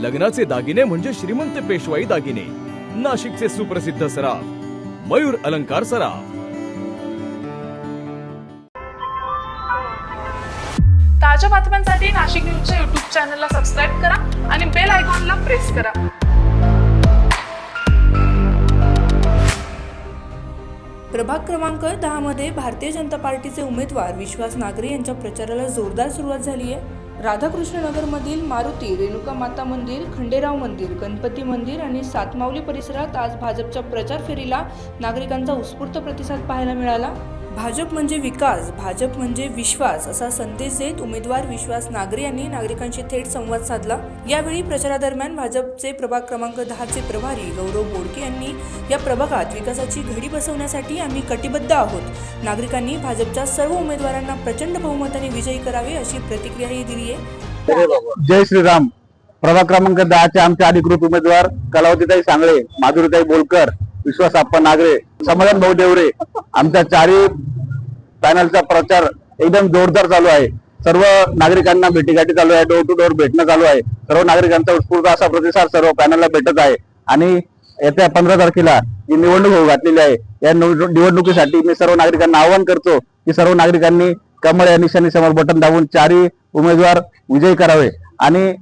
लग्नाचे दागिने म्हणजे श्रीमंत पेशवाई दागिने. नाशिकचे सुप्रसिद्ध सराफ मयूर अलंकार सराफ. ताज्या बातम्यांसाठी नाशिक न्यूजच्या युट्यूब चॅनलला सबस्क्राईब करा आणि बेल आयकॉनला प्रेस करा. प्रभाग क्रमांक दहामध्ये भारतीय जनता पार्टीचे उमेदवार विश्वास नागरे यांच्या प्रचाराला जोरदार सुरुवात झाली आहे राधाकृष्णनगरमधील मारुती रेणुका माता मंदिर खंडेराव मंदिर गणपती मंदिर आणि सातमावली परिसरात आज भाजपच्या प्रचार फेरीला नागरिकांचा उत्स्फूर्त प्रतिसाद पाहायला मिळाला. भाजप म्हणजे विकास भाजप म्हणजे विश्वास असा संदेश देत उमेदवार विश्वास नागरे यांनी नागरिकांशी थेट संवाद साधला. यावेळी प्रचारादरम्यान भाजपचे प्रभाग क्रमांक दहाचे प्रभारी गौरव बोडके यांनी या प्रभागात विकासाची घडी बसवण्यासाठी आम्ही कटिबद्ध आहोत. नागरिकांनी भाजपच्या सर्व उमेदवारांना प्रचंड बहुमताने विजयी करावे अशी प्रतिक्रियाही दिली आहे. जय श्रीराम. प्रभाग क्रमांक दहाचे आमचे अधिकृत उमेदवार कलावतीताई सांगळे माधुरीताई बोलकर विश्वास आप्पा नागरे समाधान भाऊ देवरे आमच्या चारही पॅनलचा प्रचार एकदम जोरदार चालू आहे. सर्व नागरिकांना भेटीगाठी चालू आहे. डोर टू डोर भेटणं चालू आहे. सर्व नागरिकांचा उत्स्फूर्त असा प्रतिसाद सर्व पॅनलला भेटत आहे. आणि येत्या पंधरा तारखेला जी निवडणूक होऊ घातलेली आहे. या निवडणुकीसाठी मी सर्व नागरिकांना आवाहन करतो की सर्व नागरिकांनी कमळ या निशाणी समोर बटन दाबून चारही उमेदवार विजयी करावे. आणि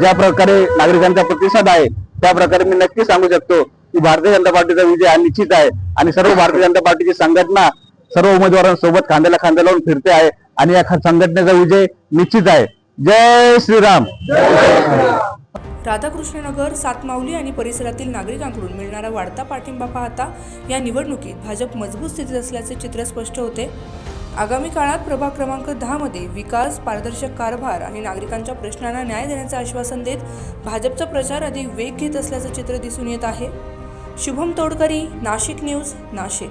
ज्या प्रकारे नागरिकांचा प्रतिसाद आहे त्या प्रकारे मी नक्की सांगू शकतो की भारतीय जनता पार्टीचा विजय हा निश्चित आहे. आणि सर्व भारतीय जनता पार्टीची संघटना सर्व उमेदवारांसोबत खांद्याला खांदा लावून फिरते आहे. आणि या संघटनेचा विजय निश्चित आहे. जय श्रीराम. राधाकृष्णनगर सातमावली आणि परिसरातील नागरिकांकडून मिळणारा वाढता पाठिंबा पाहता या निवडणुकीत भाजप मजबूत स्थितीत असल्याचे चित्र स्पष्ट होते. आगामी काळात प्रभाग क्रमांक दहामध्ये विकास पारदर्शक कारभार आणि नागरिकांच्या प्रश्नांना न्याय देण्याचं आश्वासन देत भाजपचा प्रचार अधिक वेग घेत असल्याचं चित्र दिसून येत आहे. शुभम तोडकरी नाशिक न्यूज नाशिक.